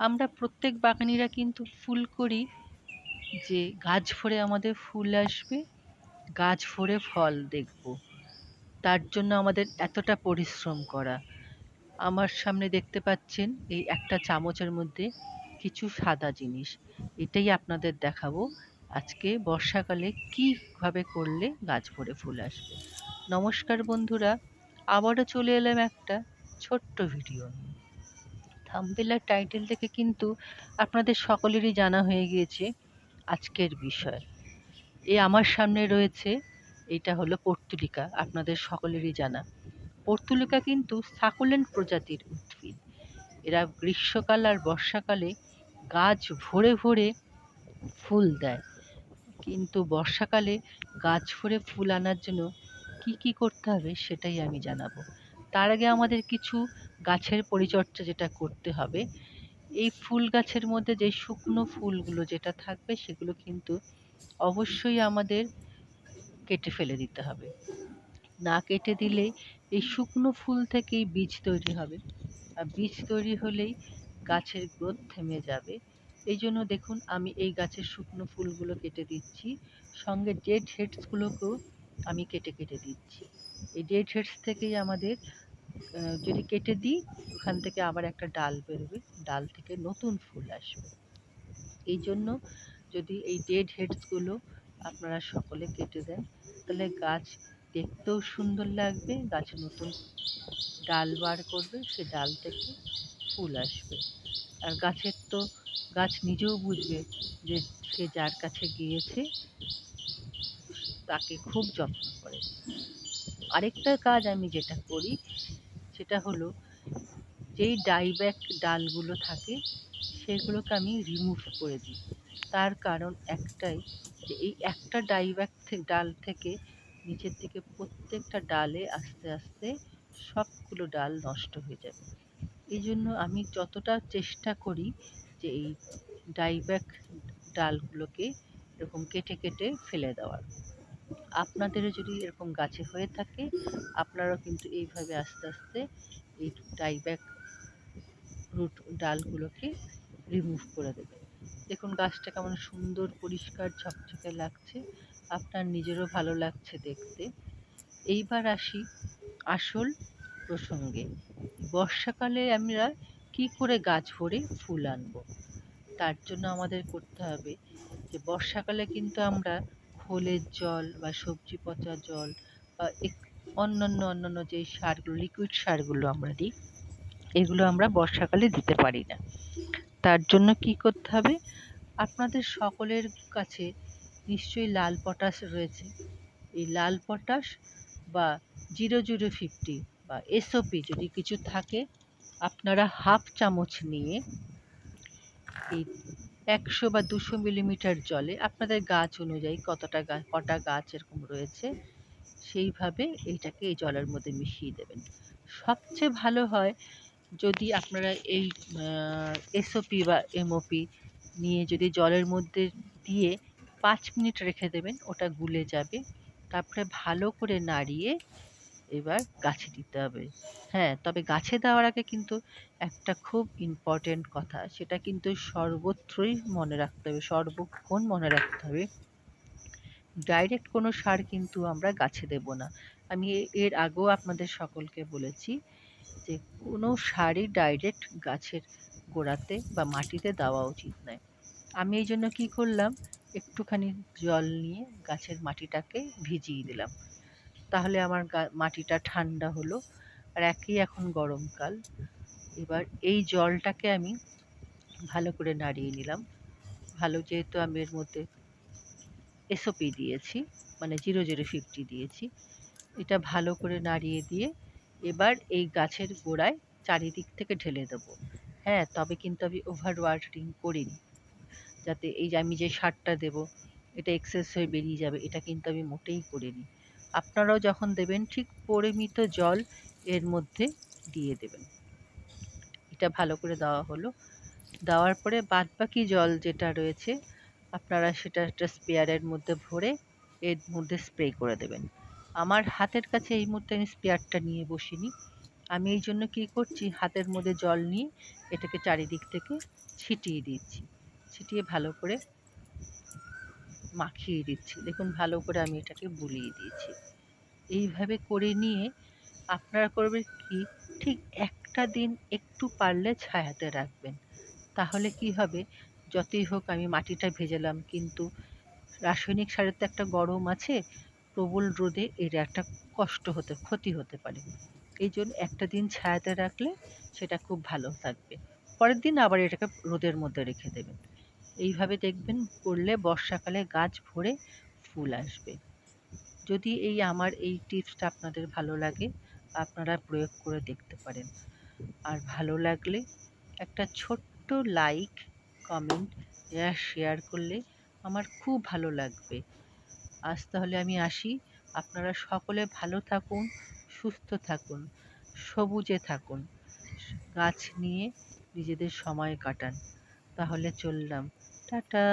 আমরা প্রত্যেক বাগানিরা কিন্তু ফুল করি যে গাছ ভরে আমাদের ফুল আসবে, গাছ ভরে ফল দেখব। তার জন্য আমাদের এতটা পরিশ্রম করা। আমার সামনে দেখতে পাচ্ছেন এই একটা চামচের মধ্যে কিছু সাদা জিনিস। এটাই আপনাদের দেখাবো আজকে বর্ষাকালে কীভাবে করলে গাছ ভরে ফুল আসবে। নমস্কার বন্ধুরা, আবারও চলে এলাম একটা ছোট্ট ভিডিও নিয়ে। থাম্বনেল আর টাইটেল থেকে কিন্তু আপনাদের সকলেরই জানা হয়ে গিয়েছে আজকের বিষয়। এ আমার সামনে রয়েছে, এটা হলো পর্তুলিকা, আপনাদের সকলেরই জানা। পর্তুলিকা কিন্তু সাকুলেন্ট প্রজাতির উদ্ভিদ। এরা গ্রীষ্মকাল আর বর্ষাকালে গাছ ভরে ভরে ফুল দেয়। কিন্তু বর্ষাকালে গাছ ভরে ফুল আনার জন্য কি কি করতে হবে সেটাই আমি জানাব। তার আগে আমাদের কিছু গাছের পরিচর্যা যেটা করতে হবে, এই ফুল গাছের মধ্যে যে শুকনো ফুলগুলো যেটা থাকবে সেগুলো কিন্তু অবশ্যই আমাদের কেটে ফেলে দিতে হবে। না কেটে দিলে এই শুকনো ফুল থেকেই বীজ তৈরি হবে। আর বীজ তৈরি হলেই গাছের গ্রোথ থেমে যাবে। এই জন্য দেখুন, আমি এই গাছের শুকনো ফুলগুলো কেটে দিচ্ছি। সঙ্গে ডেড হেডসগুলোকেও আমি কেটে কেটে দিচ্ছি। এই ডেড হেডস থেকেই আমাদের যদি কেটে দিই, ওখান থেকে আবার একটা ডাল বেরোবে। ডাল থেকে নতুন ফুল আসবে। এই জন্য যদি এই ডেড হেডসগুলো আপনারা সকলে কেটে দেন, তাহলে গাছ দেখতেও সুন্দর লাগবে, গাছ নতুন ডাল বার করবে, সে ডাল থেকে ফুল আসবে। আর গাছের তো, গাছ নিজেও বুঝবে যে সে যার কাছে গিয়েছে, তাকে খুব যত্ন করে। আরেকটা কাজ আমি যেটা করি, সেটা হলো যেই ডাইব্যাক ডালগুলো থাকে, সেগুলোকে আমি রিমুভ করে দিই। তার কারণ একটাই যে এই একটা ডাইব্যাক ডাল থেকে নিচের দিকে প্রত্যেকটা ডালে আস্তে আস্তে সবগুলো ডাল নষ্ট হয়ে যাবে। এই জন্য আমি যতটা চেষ্টা করি যে এই ডাইব্যাক ডালগুলোকে এরকম কেটে কেটে ফেলে দেওয়ার। আপনাদেরও যদি এরকম গাছে হয়ে থাকে, আপনারাও কিন্তু এইভাবে আস্তে আস্তে এই ডাইব্যাক রুট ডালগুলোকে রিমুভ করে দেবেন। দেখুন, গাছটা কেমন সুন্দর, পরিষ্কার, ঝকঝকে লাগছে। আপনার নিজেরও ভালো লাগছে দেখতে। এইবার আসি আসল প্রসঙ্গে। বর্ষাকালে আমরা কি করে গাছ ভরে ফুল আনব? তার জন্য আমাদের করতে হবে যে, বর্ষাকালে কিন্তু আমরা খোলের জল বা সবজি পচা জল বা অন্যান্য অন্যান্য যে সারগুলো লিকুইড সারগুলো আমরা দিই, এগুলো আমরা বর্ষাকালে দিতে পারি না। তার জন্য কি করতে হবে? আপনাদের সকলের কাছে নিশ্চয়ই লাল পটাশ রয়েছে। এই লাল পটাশ বা জিরো জিরো ফিফটি বা এসওপি যদি কিছু থাকে, আপনারা হাফ চামচ নিয়ে এই একশো বা দুশো মিলিমিটার জলে আপনাদের গাছ অনুযায়ী কতটা গাছ কটা গাছ এরকম রয়েছে, সেইভাবে এইটাকে এই জলের মধ্যে মিশিয়ে দেবেন। সবচেয়ে ভালো হয় যদি আপনারা এই এসওপি বা এমওপি নিয়ে যদি জলের মধ্যে দিয়ে পাঁচ মিনিট রেখে দেবেন, ওটা গুলে যাবে। তারপরে ভালো করে নাড়িয়ে এবার গাছে দিতে হবে। হ্যাঁ তবে গাছে দেওয়ার আগে কিন্তু একটা খুব ইম্পর্টেন্ট কথা, সেটা কিন্তু সর্বত্রই মনে রাখতে হবে, সর্বক্ষণ মনে রাখতে হবে। ডাইরেক্ট কোনো সার কিন্তু আমরা গাছে দেব না। আমি এর আগেও আপনাদের সকলকে বলেছি যে, কোনো সারই ডাইরেক্ট গাছের গোড়াতে বা মাটিতে দেওয়া উচিত নয়। আমি এই জন্য কী করলাম? একটুখানি জল নিয়ে গাছের মাটিটাকে ভিজিয়ে দিলাম। তাহলে আমার মাটিটা ঠান্ডা হলো। আর একই এখন গরমকাল। এবার এই জলটাকে আমি ভালো করে নাড়িয়ে নিলাম। ভালো যেহেতু আমি এর মধ্যে এসওপি দিয়েছি মানে জিরো জিরো ফিফটি দিয়েছি। এটা ভালো করে নাড়িয়ে দিয়ে এবার এই গাছের গোড়ায় চারিদিক থেকে ঢেলে দেবো। হ্যাঁ তবে কিন্তু আমি ওভার ওয়াটারিং করিনি। যাতে এই যে আমি যে সারটা দেবো, এটা এক্সেস হয়ে বেরিয়ে যাবে, এটা কিন্তু আমি মোটেই করিনি। আপনারাও যখন দেবেন, ঠিক পরিমিত জল এর মধ্যে দিয়ে দেবেন। এটা ভালো করে দেওয়া হলো। দেওয়ার পরে বাদবাকি জল যেটা রয়েছে, আপনারা সেটা একটা স্পেয়ারের মধ্যে ভরে এর মধ্যে স্প্রে করে দেবেন। আমার হাতের কাছে এই মুহূর্তে আমি স্পেয়ারটা নিয়ে বসিনি। আমি এই জন্য কী করছি, হাতের মধ্যে জল নিয়ে এটাকে চারিদিক থেকে ছিটিয়ে দিচ্ছি। ছিটিয়ে ভালো করে মাখিয়ে দিচ্ছি। দেখুন, ভালো করে আমি এটাকে বুলিয়ে দিয়েছি। এইভাবে করে নিয়ে আপনারা করবেন কি, ঠিক একটা দিন একটু পারলে ছায়াতে রাখবেন। তাহলে কি হবে? যতই হোক, আমি মাটিটা ভেজালাম, কিন্তু রাসায়নিক সারের তো একটা গরম আছে, প্রবল রোদে এর একটা কষ্ট হতে, ক্ষতি হতে পারে। এই জন্য একটা দিন ছায়াতে রাখলে সেটা খুব ভালো থাকবে। পরের দিন আবার এটাকে রোদের মধ্যে রেখে দেবেন। এইভাবে দেখবেন করলে বর্ষাকালে গাছ ভরে ফুল আসবে। যদি এই আমার এই টিপসটা আপনাদের ভালো লাগে, আপনারা প্রয়োগ করে দেখতে পারেন। আর ভালো লাগলে একটা ছোট্ট লাইক কমেন্ট শেয়ার করলে আমার খুব ভালো লাগবে। আজ তাহলে আমি আসি। আপনারা সকলে ভালো থাকুন, সুস্থ থাকুন, সবুজে থাকুন, গাছ নিয়ে নিজেদের সময় কাটান। তাহলে চললাম। টাটা।